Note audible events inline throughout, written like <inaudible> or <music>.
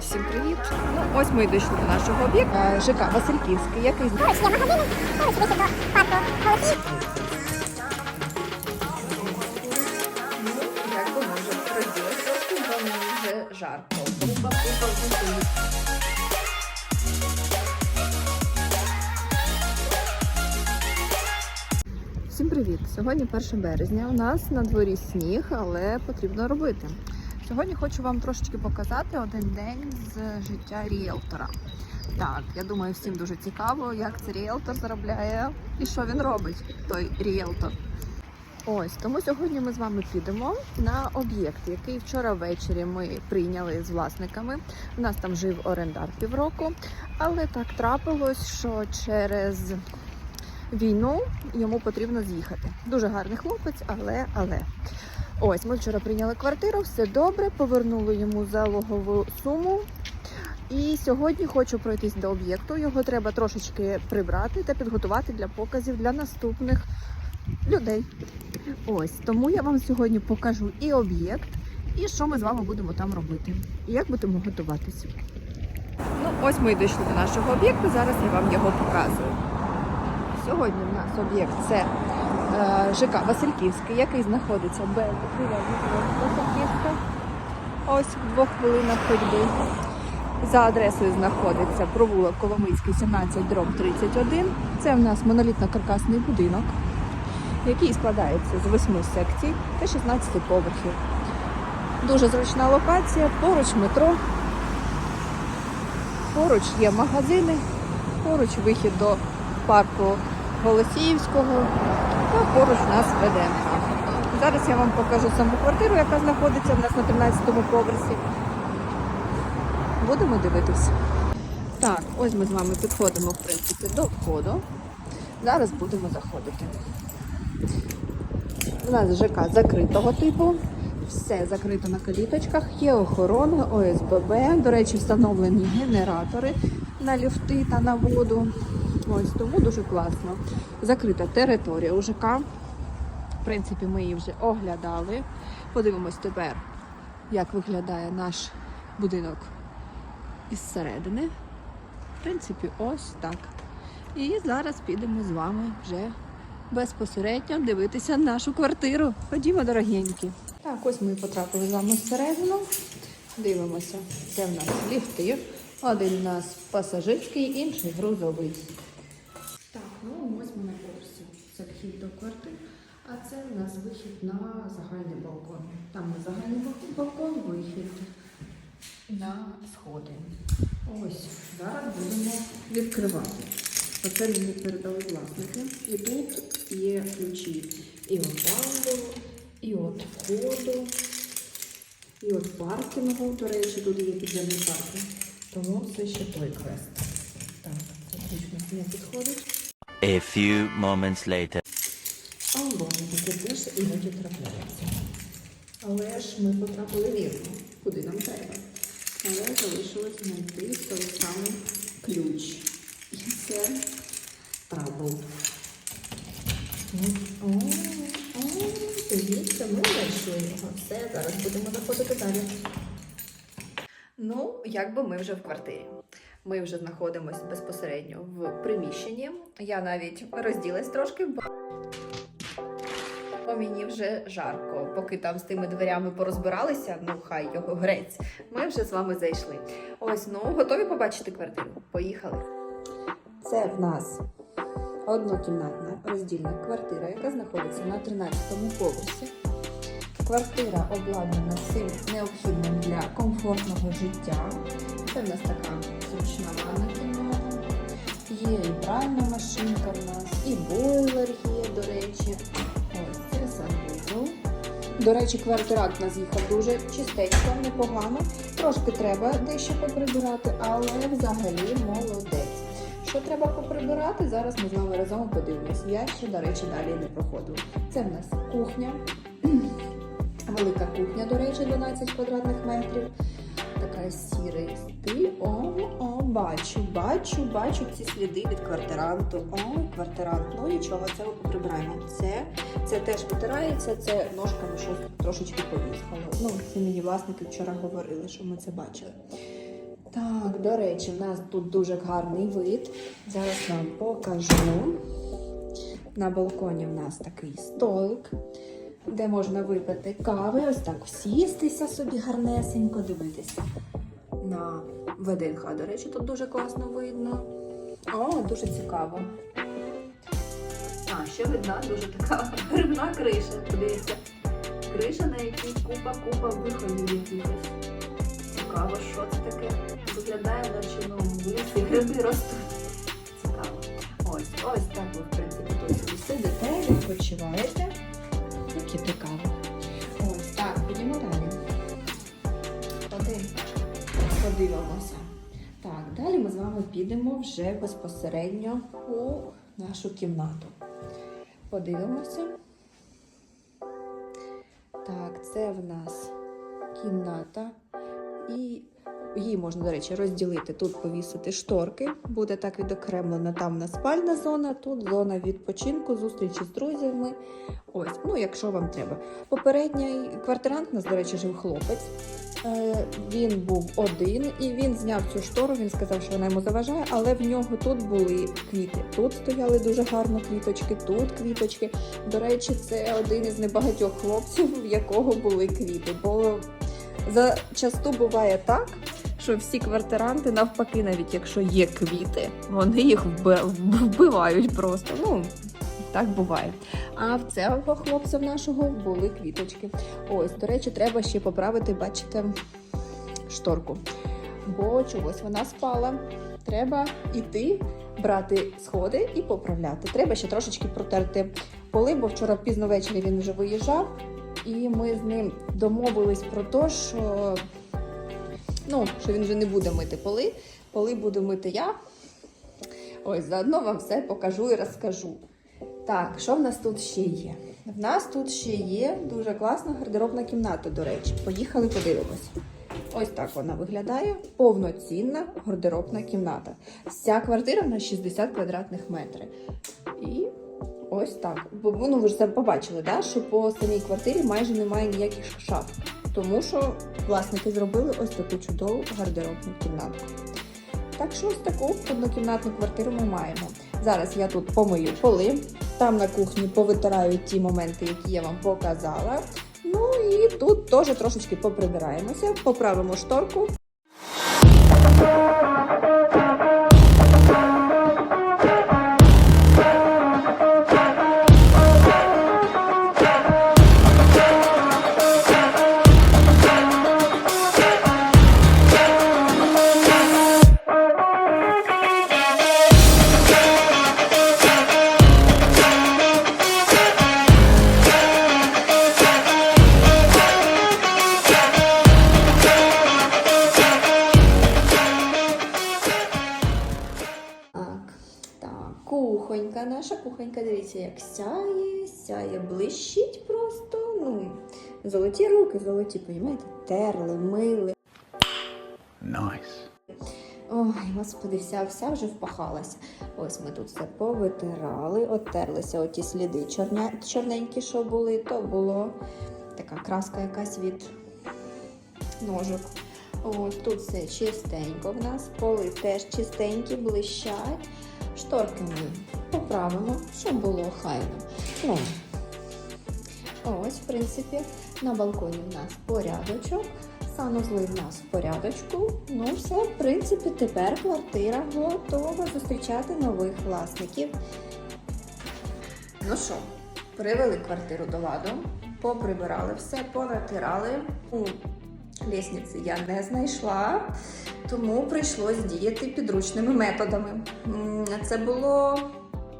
Всім привіт! Ну, ось ми й дійшли до нашого об'єкту Е, ЖК Васильківський, який Поруч є магазини, вихід до парку вже жарко. Всім привіт! Сьогодні 1 березня. У нас на дворі сніг, але потрібно робити. Сьогодні хочу вам трошечки показати один день з життя ріелтора. Так, я думаю, всім дуже цікаво, як цей ріелтор заробляє і що він робить, той ріелтор. Ось тому сьогодні ми з вами підемо на об'єкт, який вчора ввечері ми прийняли з власниками. У нас там жив орендар півроку, але так трапилось, що через війну йому потрібно з'їхати. Дуже гарний хлопець, але але. Ось ми вчора прийняли квартиру, все добре, повернули йому залогову суму. І сьогодні хочу пройтись до об'єкту. Його треба трошечки прибрати та підготувати для показів для наступних людей. Ось тому я вам сьогодні покажу і об'єкт, і що ми з вами будемо там робити, і як будемо готуватися. Ну, ось ми й дійшли до нашого об'єкту. Зараз я вам його показую. Сьогодні в нас об'єкт це ЖК Васильківський, який знаходиться без Васильківська. Ось в двох хвилинах ходьби. За адресою знаходиться провулок Коломийський, 17 дроб 31. Це в нас монолітно-каркасний будинок, який складається з 8 секцій та 16 поверхів. Дуже зручна локація, поруч метро, поруч є магазини, поруч вихід до парку Голосіївського та поруч нас ВДНХ. Зараз я вам покажу саму квартиру, яка знаходиться в нас на 13 поверсі. Будемо дивитися. Так, ось ми з вами підходимо в принципі до входу. Зараз будемо заходити. У нас ЖК закритого типу. Все закрито на каліточках, є охорона, ОСББ. До речі, встановлені генератори на ліфти та на воду. Ось тому дуже класно. Закрита територія у ЖК. В принципі, ми її вже оглядали. Подивимось тепер, як виглядає наш будинок із середини. В принципі, ось так. І зараз підемо з вами вже безпосередньо дивитися нашу квартиру. Ходімо, дорогенькі. Так, ось ми потрапили з вами всередину. Дивимося. Це в нас ліфти. Один у нас пасажирський, інший грузовий. Вхід до квартири. А це у нас вихід на загальний балкон. Там на загальний балкон, вихід на сходи. Ось зараз будемо відкривати. Оце мені передали власники. І тут є ключі і от ванну, і от входу, і от паркінгу. До речі, тут є підземний паркінг. Тому це ще той квест. Так, це не підходить. A few moments later. А воно таке теж іноді трапляється. Але ж ми потрапили вірно, куди нам треба. Але залишилось знайти той самий ключ. І це трабл. О, о, дивіться, ми знайшли його. Все, зараз будемо заходити далі. Ну, якби ми вже в квартирі. Ми вже знаходимося безпосередньо в приміщенні. Я навіть розділась трошки, бо мені вже жарко. Поки там з тими дверями порозбиралися, ну хай його грець. Ми вже з вами зайшли. Ось, ну готові побачити квартиру. Поїхали. Це в нас однокімнатна роздільна квартира, яка знаходиться на 13-му поверсі. Квартира обладнана всім необхідним для комфортного життя. Це в нас така зручна ванна кімната. Є і пральна машинка в нас, і бойлер є, до речі. Ось це санвузол. До речі, квартирант нас їхав дуже чистенько, непогано. Трошки треба дещо поприбирати, але взагалі молодець. Що треба поприбирати? Зараз ми з вами разом подивимось. Я ще, до речі, далі не проходила. Це в нас кухня. <clears throat> Велика кухня, до речі, 12 квадратних метрів. Така сірий стиль. О, о, бачу, бачу, бачу ці сліди від квартиранту. О, квартирант. Ну нічого, це ми прибираємо. Це, це теж витирається, це ножками щось трошечки поїхало. Ну, це мені власники вчора говорили, що ми це бачили. Так, до речі, в нас тут дуже гарний вид. Зараз вам покажу. На балконі в нас такий столик, де можна випити кави, ось так сістися собі гарнесенько, дивитися на ВДНХ. До речі, тут дуже класно видно. О, дуже цікаво. А, ще видна дуже така грибна криша. Подивіться. Криша, на якій купа-купа виходів якихось. Цікаво, що це таке? Виглядає, наче ну, в гриби ростуть. Цікаво. Ось, ось так ви, в принципі, тут сидите, відпочиваєте. Які цікаво. Ось, так, підемо далі. Один. Подивимося. Так, далі ми з вами підемо вже безпосередньо у нашу кімнату. Подивимося. Так, це в нас кімната. І її можна, до речі, розділити. Тут повісити шторки, буде так відокремлено. Там в нас спальна зона, тут зона відпочинку, зустрічі з друзями. Ось, ну якщо вам треба. Попередній квартирант нас, до речі, жив хлопець. Е, Він був один і він зняв цю штору. Він сказав, що вона йому заважає, але в нього тут були квіти. Тут стояли дуже гарно квіточки, тут квіточки. До речі, це один із небагатьох хлопців, в якого були квіти. Бо зачасту буває так, що всі квартиранти, навпаки, навіть якщо є квіти, вони їх вбивають просто. Ну, так буває. А в цього хлопця в нашого були квіточки. Ось, до речі, треба ще поправити, бачите, шторку. Бо чогось вона спала. Треба йти, брати сходи і поправляти. Треба ще трошечки протерти поли, бо вчора пізно ввечері він вже виїжджав. І ми з ним домовились про те, що, ну, що він вже не буде мити поли. Поли буду мити я. Ось, заодно вам все покажу і розкажу. Так, що в нас тут ще є? В нас тут ще є дуже класна гардеробна кімната, до речі. Поїхали подивимось. Ось так вона виглядає. Повноцінна гардеробна кімната. Вся квартира на 60 квадратних метрів. І ось так. Ну, ви ж це побачили, да? що по самій квартирі майже немає ніяких шаф. Тому що власники зробили ось таку чудову гардеробну кімнату. Так що ось таку однокімнатну квартиру ми маємо. Зараз я тут помию поли, там на кухні повитираю ті моменти, які я вам показала. Ну і тут теж трошечки поприбираємося, поправимо шторку. Кухонька, наша кухонька, дивіться, як сяє, сяє, блищить просто. Ну, золоті руки, золоті, понімаєте? Терли, мили. Nice. Ой, господи, вся, вся вже впахалася. Ось ми тут все повитирали, оттерлися оті сліди чорня, чорненькі, що були, то було така краска якась від ножок. Ось тут все чистенько в нас, поли теж чистенькі, блищать. Шторки ми поправимо, щоб було хайно. Ну, ось, в принципі, на балконі в нас порядочок. Санузли в нас в порядочку. Ну, все, в принципі, тепер квартира готова зустрічати нових власників. Ну що, привели квартиру до ладу, поприбирали все, понатирали. У лісниці я не знайшла, тому прийшлось діяти підручними методами. Це було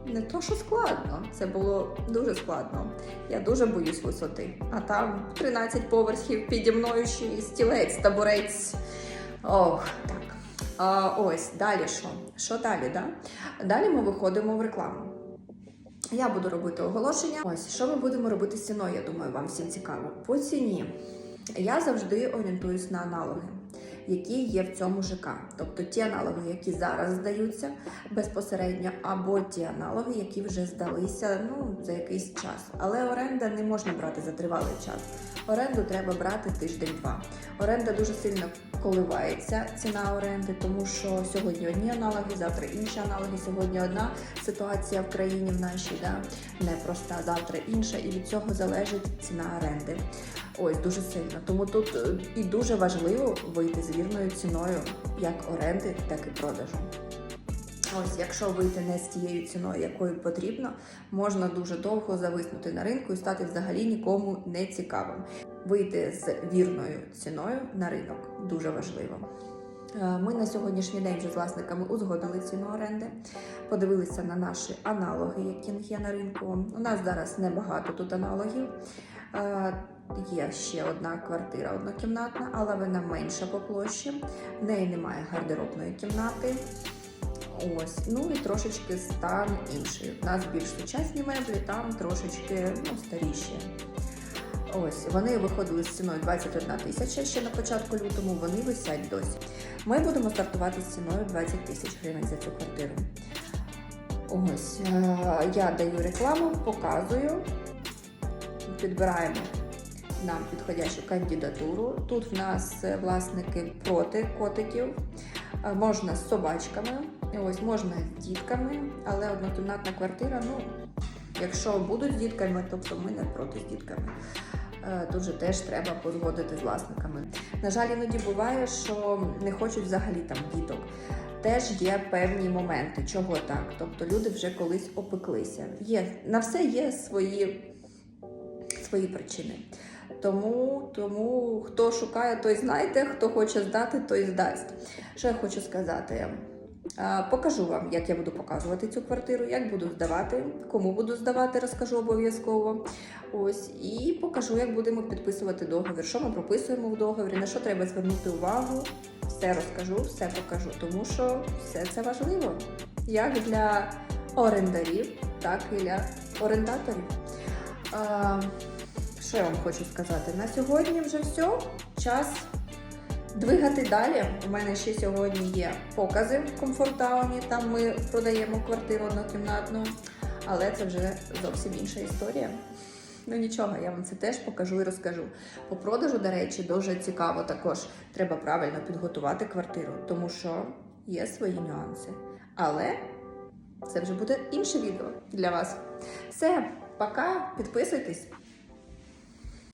не то, що складно, це було дуже складно. Я дуже боюсь висоти. А там 13 поверхів піді мною ще і стілець, табурець. Ох, так. А, ось, далі що? Що далі? Да? Далі ми виходимо в рекламу. Я буду робити оголошення. Ось, що ми будемо робити з ціною, я думаю, вам всім цікаво. По ціні. Я завжди орієнтуюсь на аналоги. Які є в цьому ЖК. Тобто ті аналоги, які зараз здаються безпосередньо, або ті аналоги, які вже здалися ну, за якийсь час. Але оренда не можна брати за тривалий час. Оренду треба брати тиждень-два. Оренда дуже сильно коливається ціна оренди, тому що сьогодні одні аналоги, завтра інші аналоги. Сьогодні одна ситуація в країні в нашій, да, непроста, завтра інша, і від цього залежить ціна оренди. Ось дуже сильно. Тому тут е, і дуже важливо вийти з вірною ціною як оренди, так і продажу. Ось, якщо вийти не з тією ціною, якою потрібно, можна дуже довго зависнути на ринку і стати взагалі нікому не цікавим. Вийти з вірною ціною на ринок дуже важливо. Е, Ми на сьогоднішній день вже з власниками узгодили ціну оренди, подивилися на наші аналоги, які є на ринку. У нас зараз небагато тут аналогів. Є ще одна квартира однокімнатна, але вона менша по площі. В неї немає гардеробної кімнати. Ось, ну і трошечки стан інший. У нас більш сучасні меблі, там трошечки ну, старіші. Ось вони виходили з ціною 21 тисяча ще на початку лютому. Вони висять досі. Ми будемо стартувати з ціною 20 тисяч гривень за цю квартиру. Ось е, я даю рекламу, показую, підбираємо нам підходящу кандидатуру. Тут в нас е, власники проти котиків. Е, Можна з собачками, ось можна з дітками, але однокімнатна квартира, ну, якщо будуть з дітками, тобто ми не проти з дітками. Е, Тут же теж треба позгодити з власниками. На жаль, іноді буває, що не хочуть взагалі там діток. Теж є певні моменти, чого так. Тобто люди вже колись опеклися. Є на все є свої, свої причини. Тому, тому хто шукає, той знайде, хто хоче здати, той здасть. Що я хочу сказати? Покажу вам, як я буду показувати цю квартиру, як буду здавати, кому буду здавати, розкажу обов'язково. Ось і покажу, як будемо підписувати договір, що ми прописуємо в договорі, на що треба звернути увагу. Все розкажу, все покажу, тому що все це важливо як для орендарів, так і для орендаторів. Що я вам хочу сказати? На сьогодні вже все. Час двигати далі. У мене ще сьогодні є покази в комфортауні. Там ми продаємо квартиру однокімнатну, але це вже зовсім інша історія. Ну нічого, я вам це теж покажу і розкажу. По продажу, до речі, дуже цікаво також. Треба правильно підготувати квартиру, тому що є свої нюанси. Але це вже буде інше відео для вас. Все, пока, підписуйтесь.